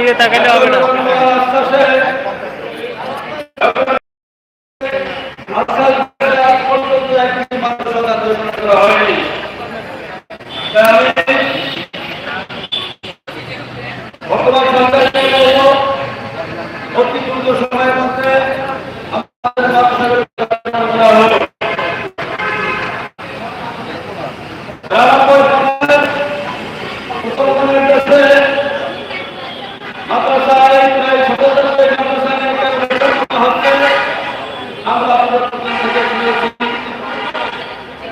দিকে তাকালে হবে না বর্তমান সরকারের বলব, অতি দ্রুত সময়ের মধ্যে আমাদের মাদ্রাসাগুলো করা হলো। তারপর আমাদের মুসলমানের কাছে মাদ্রাসায় প্রায় সতেরোটা মাদ্রাসা নিয়ে একটা বৈঠক করা হচ্ছে। আমরা আপনাদের প্রতি নির্দেশ দিয়েছি।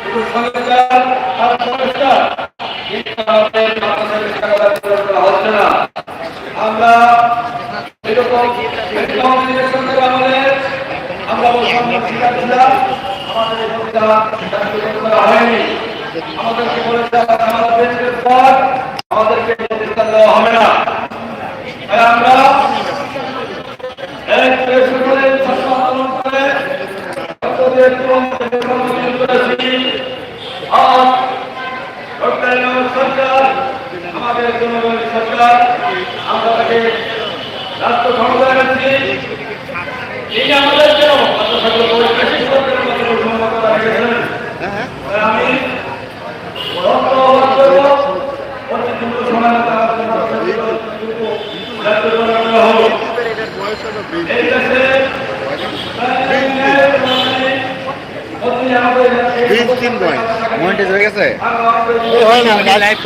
শুধু সরকার আর সংস্কার কিন্তু আমাদের মাদ্রাসাকে টাকা বিতরণ করা হচ্ছে না। আমরা এরকম এরকম নির্দেশনের আমলে আমরা মুসলমান শিকার ছিলাম আমাদের এই কবিতা কার্যকর করা হয়নি আমাদেরকে বলেছে আমাদের দেশের পর আমাদেরকে প্রতিষ্ঠান দেওয়া হবে না তাই আমরা এক দেশ করে ছাত্র আন্দোলন করে ছাত্রদের জীবন থেকে কর্মসূচি করেছি আজ ডক্টর ইউনূস সরকার আমাদের জনগণের সরকার আমরা তাকে রাষ্ট্র ক্ষমতায় এনেছি তিনি আমাদের কেন মাদ্রাসাগুলো পরিবেশিত সরকারের মতো সম্মান করা রেখেছেন তাই আমি ধন্যবাদ করব অতি দ্রুত সময়ের মধ্যে আমাদের মাদ্রাসাগুলো দ্রুত দায়িত্ব গ্রহণ করা হোক। এই দেশে অতি আমাদের দিন বয়স মনিটাইজ হয়ে গেছে? হয় না। লাইভ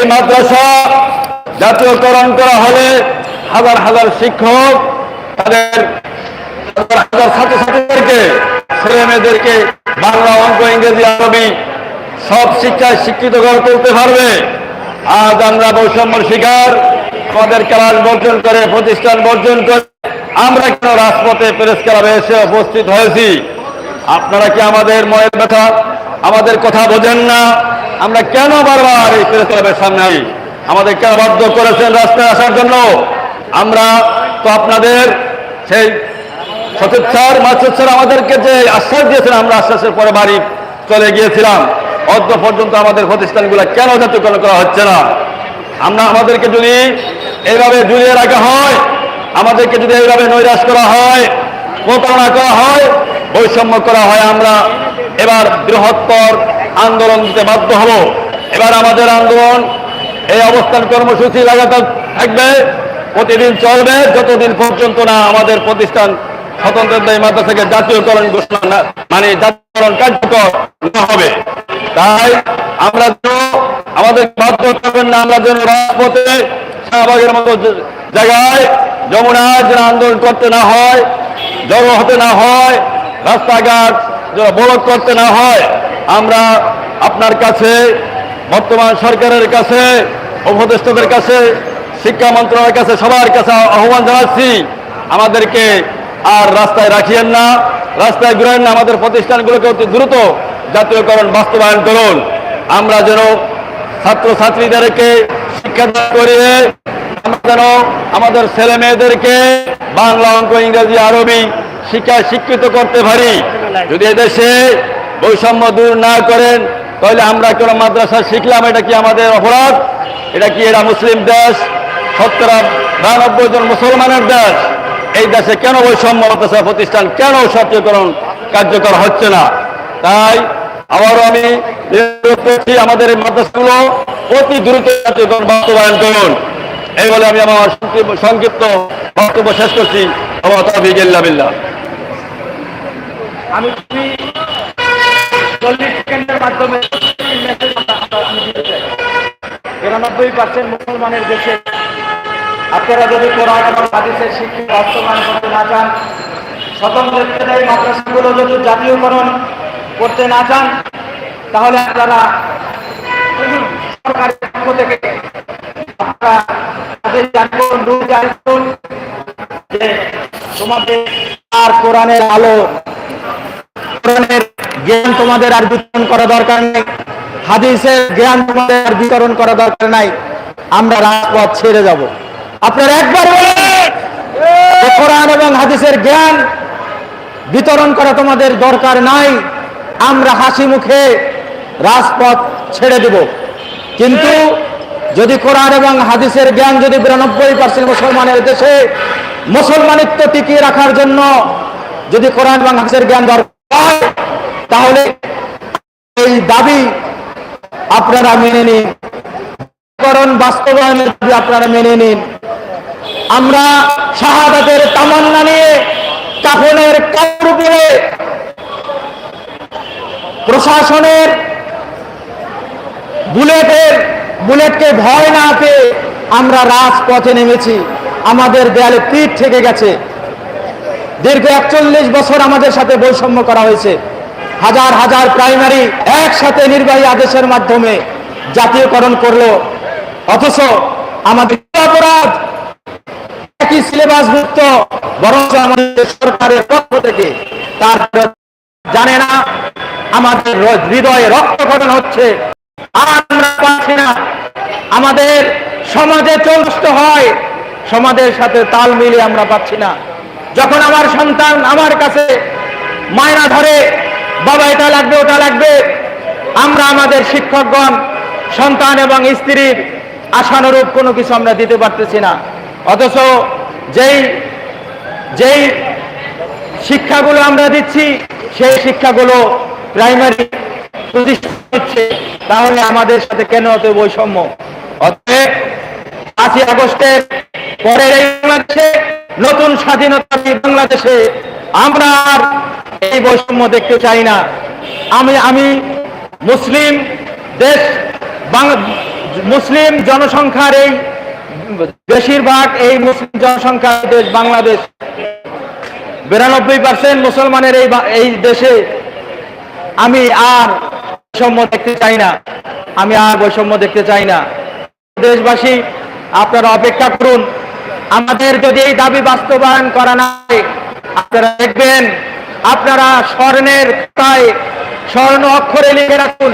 এই মাদ্রাসা জাতীয়করণ করা হলে হাজার হাজার শিক্ষক তাদের হাজার হাজার ছাত্রছাত্রীদেরকে, ছেলে মেয়েদেরকে বাংলা, অঙ্ক, ইংরেজি, আরবি সব শিক্ষায় শিক্ষিত করে তুলতে পারবে। আজ আমরা বৈষম্যর শিকার, আমাদের ক্লাস বর্জন করে, প্রতিষ্ঠান বর্জন করে, আমরা কেন রাজপথে প্রেস ক্লাবে এসে উপস্থিত হয়েছি? আপনারা কি আমাদের ময়ের ব্যথা, আমাদের কথা বোঝেন না? আমরা কেন বারবার এই প্রেস সামনে আমাদের কেন বাধ্য করেছেন রাস্তায় আসার জন্য? আমরা তো আপনাদের সেই সচিব স্যার স্যার আমাদেরকে যে আশ্বাস দিয়েছেন আমরা আশ্বাসের পরে বাড়ি চলে গিয়েছিলাম। অদ্য পর্যন্ত আমাদের প্রতিষ্ঠানগুলো কেন জাতীয়করণ করা হচ্ছে না? আমরা আমাদেরকে যদি এইভাবে ঝুলিয়ে রাখা হয়, আমাদেরকে যদি এইভাবে নৈরাশ করা হয়, প্রতারণা করা হয়, বৈষম্য করা হয়, আমরা এবার বৃহত্তর আন্দোলন দিতে বাধ্য হব। এবার আমাদের আন্দোলন, এই অবস্থান কর্মসূচি লাগাতার থাকবে, প্রতিদিন চলবে, যতদিন পর্যন্ত না আমাদের প্রতিষ্ঠান স্বতন্ত্র এই মাদ্রাসাকে জাতীয়করণ ঘোষণা না- মানে জাতীয়করণ কার্যকর না হবে। তাই আমরা আমাদের বাধ্য করবেন না, আমরা যেন রাজপথে শাহবাগের মতো জায়গায় যমুনায় যেন আন্দোলন করতে না হয়, জড়ো হতে না হয়, রাস্তাঘাট যেন বলক করতে না হয় আমরা আপনার কাছে, বর্তমান সরকারের কাছে, উপদেষ্টাদের কাছে, শিক্ষা মন্ত্রণালয়ের কাছে, সবার কাছে আহ্বান জানাচ্ছি। আমাদেরকে আর রাস্তায় রাখিয়েন না, রাস্তায় ঘুরেন না, আমাদের প্রতিষ্ঠানগুলোকে অতি দ্রুত জাতীয়করণ বাস্তবায়ন করুন। আমরা যেন ছাত্র ছাত্রীদেরকে শিক্ষাদান করিয়ে আমরা যেন আমাদের ছেলে মেয়েদেরকে বাংলা, অঙ্ক, ইংরেজি, আরবি শিক্ষায় শিক্ষিত করতে পারি। যদি এদেশে বৈষম্য দূর না করেন, তাহলে আমরা কোনো মাদ্রাসা শিখলাম, এটা কি আমাদের অপরাধ? এটা কি এরা মুসলিম দেশ? সত্তর বিরানব্বই জন মুসলমানের দেশ। এই দেশে কেন বৈষম্য মাদ্রাসা প্রতিষ্ঠান কেন সচেতন কার্যকর হচ্ছে না? তাই আবারও আমি করছি, আমাদের এই মাদ্রাসাগুলো অতি দ্রুত সচেতন বাস্তবায়ন করুন। এই বলে আমি আমার সংক্ষিপ্ত- বক্তব্য শেষ করছি। আমি চল্লিশ সেকেন্ডের মাধ্যমে দিতে পার্সেন্ট মুসলমানের দেশে। আপনারা যদি কোরআন এবং হাদিসের বাস্তবায়ন করতে না চান, স্বতন্ত্র মাদ্রাসাগুলো যদি জাতীয়করণ করতে না চান, তাহলে আপনারা সরকারের পক্ষ থেকে তোমাদের আর কোরআনের আলো, কোরআনের জ্ঞান তোমাদের আর বিতরণ করা দরকার নেই। হাদিসের জ্ঞান তোমাদের আর বিতরণ করা দরকার নাই। আমরা রাজপথ ছেড়ে যাব। আপনারা একবার কোরআন এবং হাদিসের জ্ঞান বিতরণ করা তোমাদের দরকার নাই। আমরা হাসি মুখে রাজপথ ছেড়ে দেব। কিন্তু যদি কোরআন এবং হাদিসের জ্ঞান যদি বিরানব্বই পার্সেন্ট মুসলমানের দেশে মুসলমানিত্ব টিকিয়ে রাখার জন্য যদি কোরআন এবং হাদিসের জ্ঞান দরকার তাহলে এই দাবি আপনারা মেনে নিন। বাস্তবায়নের দাবি আপনারা মেনে নিন। আমরা শাহাদাতের তামান্না নিয়ে কাফনের কাপড় উপরে প্রশাসনের বুলেটের বুলেটকে ভয় না পেয়ে আমরা রাজপথে নেমেছি। আমাদের দেয়ালে পিঠ থেকে গেছে। দীর্ঘ একচল্লিশ বছর আমাদের সাথে বৈষম্য করা হয়েছে। হাজার হাজার প্রাইমারি একসাথে নির্বাহী আদেশের মাধ্যমে জাতীয়করণ করল। অথচ আমাদের অপরাধ, একই সিলেবাস মুক্ত, বরঞ্চ আমাদের সরকারের পক্ষ থেকে, তার জানে না, আমাদের হৃদয়ে রক্তক্ষরণ হচ্ছে। আর আমরা পাচ্ছি না। আমাদের সমাজে চলষ্ট হয়, সমাজের সাথে তাল মিলিয়ে আমরা পাচ্ছি না। যখন আমার সন্তান আমার কাছে মায়না ধরে বাবা, এটা লাগবে, ওটা লাগবে। আমরা আমাদের শিক্ষকগণ, সন্তান এবং স্ত্রীর আশানুরূপ কোনো কিছু আমরা দিতে পারতেছি না। অথচ যেই যেই শিক্ষাগুলো আমরা দিচ্ছি, সেই শিক্ষাগুলো প্রাইমারি প্রতিষ্ঠান হচ্ছে তাহলে আমাদের সাথে কেন হতো বৈষম্য? অতএব পাঁচই আগস্টের পরের এই বাংলাদেশে নতুন স্বাধীনতা বাংলাদেশে আমরা এই বৈষম্য দেখতে চাই না। আমি আমি মুসলিম দেশ মুসলিম জনসংখ্যার এই বেশিরভাগ এই মুসলিম জনসংখ্যার দেশ বাংলাদেশ। বিরানব্বই পার্সেন্ট মুসলমানের এই এই দেশে আমি আর বৈষম্য দেখতে চাই না। আমি আর বৈষম্য দেখতে চাই না। দেশবাসী, আপনারা অপেক্ষা করুন। আমাদের যদি এই দাবি বাস্তবায়ন করা না আপনারা দেখবেন আপনারা স্বর্ণের তাই স্বর্ণ অক্ষরে লিখে রাখুন।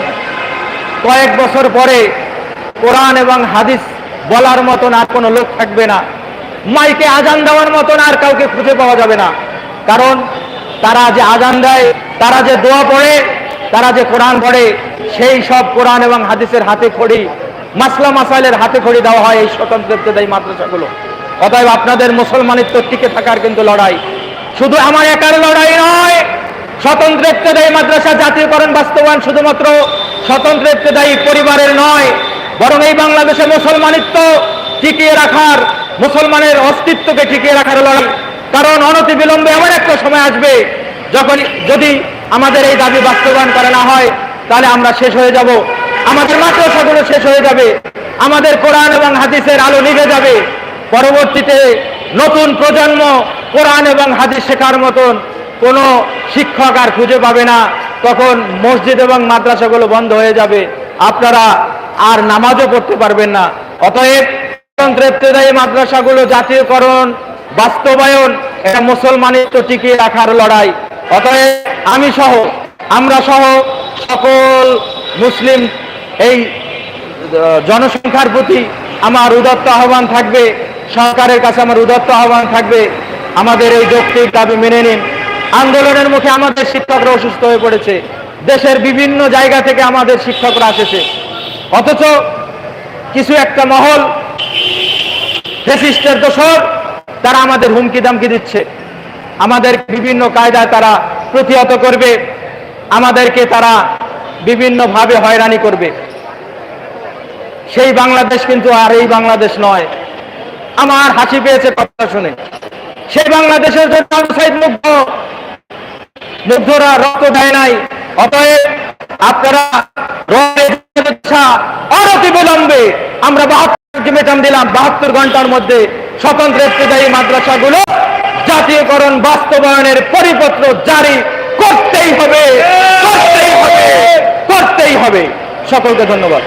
কয়েক বছর পরে কোরআন এবং হাদিস বলার মতন আর কোনো লোক থাকবে না। মাইকে আজান দেওয়ার মতন আর কাউকে খুঁজে পাওয়া যাবে না। কারণ তারা যে আজান দেয়, তারা যে দোয়া পড়ে, তারা যে কোরআন পড়ে, সেই সব কোরআন এবং হাদিসের হাতে খড়ি, মাসলা মাসাইলের হাতে খড়ি দেওয়া হয় এই স্বতন্ত্র ইত্যাদি মাদ্রাসাগুলো। অতএব আপনাদের মুসলমানিত্ব টিকে থাকার কিন্তু লড়াই। শুধু আমার একার লড়াই নয় স্বতন্ত্র ইত্যাদায়ী মাদ্রাসা জাতীয়করণ বাস্তবায়ন শুধুমাত্র স্বতন্ত্র ইত্যাদায়ী পরিবারের নয়, বরং এই বাংলাদেশে মুসলমানিত্ব টিকিয়ে রাখার, মুসলমানের অস্তিত্বকে টিকিয়ে রাখার লড়াই। কারণ অনতি বিলম্বে এমন একটা সময় আসবে যখন যদি আমাদের এই দাবি বাস্তবায়ন করা না হয়, তাহলে আমরা শেষ হয়ে যাব। আমাদের মাদ্রাসাগুলো শেষ হয়ে যাবে। আমাদের কোরআন এবং হাদিসের আলো নিভে যাবে। পরবর্তীতে নতুন প্রজন্ম কোরআন এবং হাদিস শেখার মতন কোনো শিক্ষক আর খুঁজে পাবে না। তখন মসজিদ এবং মাদ্রাসাগুলো বন্ধ হয়ে যাবে। আপনারা আর নামাজও পড়তে পারবেন না। অতএব স্বতন্ত্র মাদ্রাসাগুলো জাতীয়করণ, বাস্তবায়ন এটা মুসলমানের তো টিকিয়ে রাখার লড়াই। অতএব আমি সহ, আমরা সহ সকল মুসলিম এই জনসংখ্যার প্রতি আমার উদত্ত আহ্বান থাকবে। সরকারের কাছে আমার উদত্ত আহ্বান থাকবে। আমাদের এই যৌক্তিক দাবি মেনে নিন। আন্দোলনের মুখে আমাদের শিক্ষকরা অসুস্থ হয়ে পড়েছে। দেশের বিভিন্ন জায়গা থেকে আমাদের শিক্ষকরা এসেছে অথচ কিছু একটা মহল, ফেসিস্টের দোষর, তারা আমাদের হুমকি দামকি দিচ্ছে। আমাদের বিভিন্ন কায়দায় তারা প্রতিহত করবে। আমাদেরকে তারা বিভিন্নভাবে হয়রানি করবে। সেই বাংলাদেশ কিন্তু আর এই বাংলাদেশ নয়। আমার হাসি পেয়েছে কথা শুনে। সেই বাংলাদেশের জন্য মুগ্ধ মুগ্ধরা রক্ত দেয় নাই। অতএব আপনারা অনতি বিলম্বে আমরা বাহাত্তর দিলাম, বাহাত্তর ঘণ্টার মধ্যে স্বতন্ত্র ইবতেদায়ী মাদ্রাসাগুলো জাতীয়করণ বাস্তবায়নের পরিপত্র জারি করতেই হবে করতেই হবে করতেই হবে। সকলকে ধন্যবাদ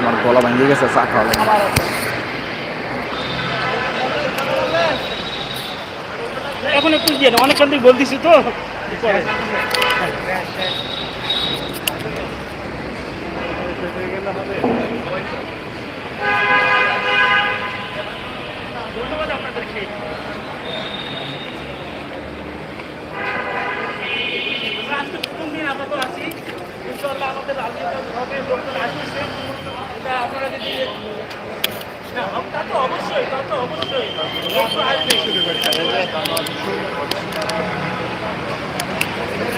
আমার গলা ভেঙে গেছে চা খাওয়া লাগে এখন একটু দিয়ে না অনেকক্ষণ থেকে বলতেছি তো। পরে। আজকে প্রথম দিন আপাতত আছি। ইনশাআল্লাহ আমাদের রাজনীতি লোকজন আসতেছে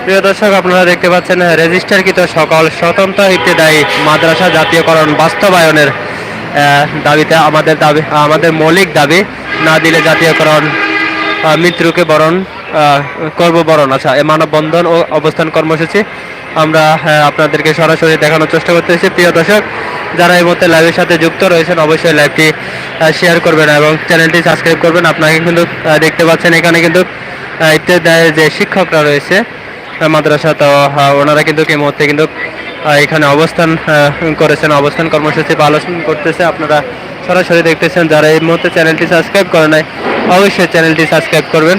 প্রিয় দর্শক, আপনারা দেখতে পাচ্ছেন, রেজিস্টারকৃত সকল স্বতন্ত্র ইবতেদায়ী মাদ্রাসা জাতীয়করণ বাস্তবায়নের দাবিতে আমাদের দাবি, আমাদের মৌলিক দাবি না দিলে জাতীয়করণ মৃত্যুকে বরণ করব বরণ। আচ্ছা মানববন্ধন ও অবস্থান কর্মসূচি। আমরা আহ, আপনাদেরকে সরাসরি দেখানোর চেষ্টা করতেছি। প্রিয় দর্শক যারা এই মুহূর্তে লাইভের সাথে যুক্ত রয়েছেন অবশ্যই লাইভটি শেয়ার করবেন এবং চ্যানেলটি সাবস্ক্রাইব করবেন। আপনাকে কিন্তু দেখতে পাচ্ছেন এখানে কিন্তু ইবতেদায়ের যে শিক্ষকরা রয়েছে মাদ্রাসা তো ওনারা কিন্তু এই মুহূর্তে কিন্তু এখানে অবস্থান করেছেন। অবস্থান কর্মসূচি পালন করতেছে। আপনারা সরাসরি দেখতেছেন যারা এই মুহূর্তে চ্যানেলটি সাবস্ক্রাইব করে নাই অবশ্যই চ্যানেলটি সাবস্ক্রাইব করবেন।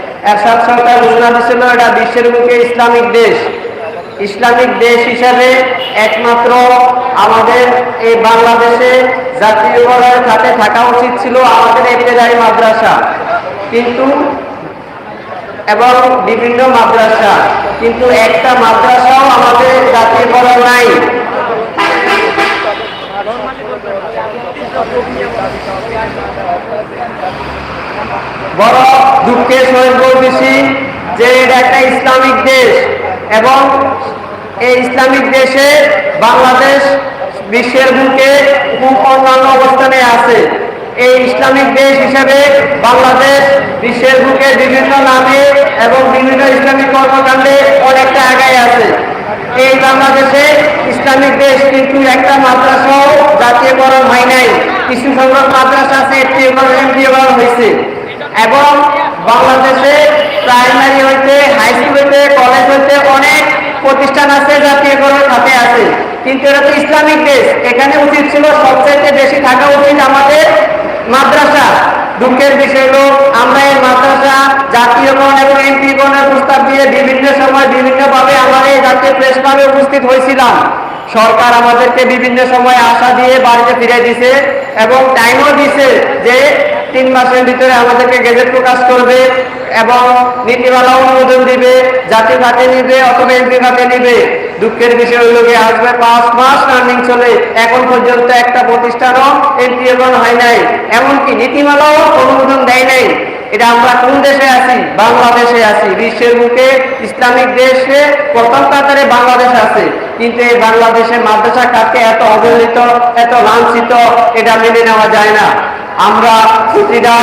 এরশাদ সরকার ঘোষণা দিয়েছিল, এটা বিশ্বের মুখে ইসলামিক দেশ। ইসলামিক দেশ হিসাবে একমাত্র আমাদের এই বাংলাদেশে জাতীয়করণের খাতে থাকা উচিত ছিল আমাদের ইবতেদায়ী মাদ্রাসা। কিন্তু এবং বিভিন্ন মাদ্রাসা। কিন্তু একটা মাদ্রাসাও আমাদের জাতীয়করণ নাই। বড় দুঃখের সহিত বলতেছি যে একটা ইসলামিক দেশ এবং এই ইসলামিক দেশে বাংলাদেশ বিশ্বের বুকে খুব অন্যান্য অবস্থানে আছে। এই ইসলামিক দেশ হিসেবে বাংলাদেশ বিশ্বের বুকে বিভিন্ন নামে এবং বিভিন্ন ইসলামিক কর্মকাণ্ডে অনেকটা আগায় আছে। এই বাংলাদেশে ইসলামিক দেশ কিন্তু একটা মাদ্রাসাও জাতীয়করণ হয় নাই। কিছু সংখ্যক মাদ্রাসা আছে এমপিওকরণ হয়েছে। এবং বাংলাদেশে প্রাইমারি হইতে, হাই স্কুল হইতে, কলেজ হইতে অনেক প্রতিষ্ঠান আছে জাতীয়করণ খাতে আছে। কিন্তু এটা তো ইসলামিক দেশ। এখানে উচিত ছিল সবচাইতে বেশি থাকা উচিত আমাদের মাদ্রাসা। দুঃখের বিষয় হলো, আমরা এই মাদ্রাসা জাতীয়করণ এবং এমপিকরণের প্রস্তাব দিয়ে বিভিন্ন সময় বিভিন্নভাবে আমরা এই জাতীয় প্রেস ক্লাবে উপস্থিত হয়েছিলাম। সরকার আমাদেরকে বিভিন্ন সময় আশা দিয়ে বাড়িতে ফিরে দিছে এবং টাইমও দিছে যে তিন মাসের ভিতরে আমাদেরকে গেজেট প্রকাশ করবে। এবং নীতিমালা অনুমোদন দিবে জাতি খাতে নিবে অথবা এমপি খাতে নিবে। দুঃখের বিষয় গিয়ে আসবে পাঁচ মাস রানিং চলে, এখন পর্যন্ত একটা প্রতিষ্ঠানও এমপি এবং হয় নাই। এমনকি নীতিমালাও অনুমোদন দেয় নাই। এটা আমরা কোন দেশে আছি? বাংলাদেশে আছি। বিশ্বের বুকে ইসলামিক দেশে প্রথম কাতারে বাংলাদেশ আছে। কিন্তু এই বাংলাদেশে মাদ্রাসা খাতকে এত অবহেলিত, এত লাঞ্ছিত, এটা মেনে নেওয়া যায় না। আমরা প্রতিটা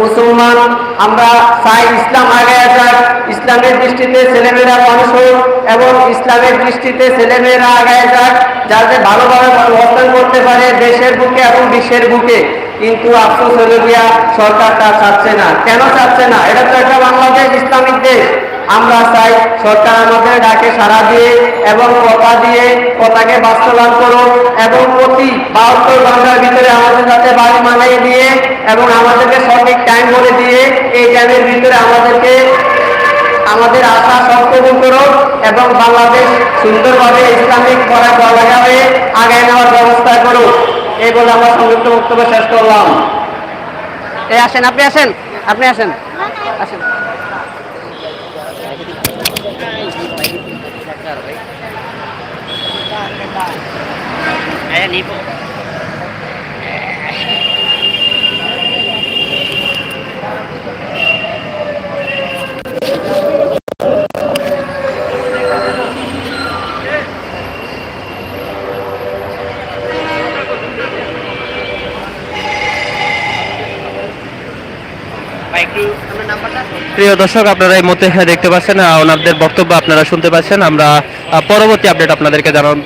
মুসলমান, আমরা চাই ইসলাম আগে যাক, ইসলামের দৃষ্টিতে ছেলেমেয়েরা মানুষ হোক এবং ইসলামের দৃষ্টিতে ছেলেমেয়েরা আগে যাক যাতে ভালোভাবে অবস্থান করতে পারে দেশের বুকে এবং বিশ্বের বুকে। কিন্তু আফসোস হলো গিয়া সরকার তা চাচ্ছে না। কেন চাচ্ছে না? এটা তো একটা বাংলাদেশ ইসলামিক দেশ। আমরা চাই সরকার আমাদের ডাকে সাড়া দিয়ে এবং কথা দিয়ে কথাকে বাস্তবায়ন করুন এবং প্রতি বাহাত্তর ঘণ্টার ভিতরে আমাদের সাথে বাড়ি মানিয়ে দিয়ে এবং আমাদেরকে সঠিক টাইম বলে দিয়ে এই টাইমের ভিতরে আমাদেরকে আমাদের আশা সব কবুল করো এবং বাংলাদেশ সুন্দরভাবে ইসলামিক পড়ালেখা হয়ে আগায় নেওয়ার ব্যবস্থা করো এই বলে আমার সংযুক্ত বক্তব্য শেষ করলাম। এই আসেন, আপনি আসেন আপনি আসেন। আসেন। প্রিয় দর্শক, আপনারা এই মুহূর্তে দেখতে পাচ্ছেন ওনাদের বক্তব্য আপনারা শুনতে পাচ্ছেন। আমরা পরবর্তী আপডেট আপনাদেরকে জানাব।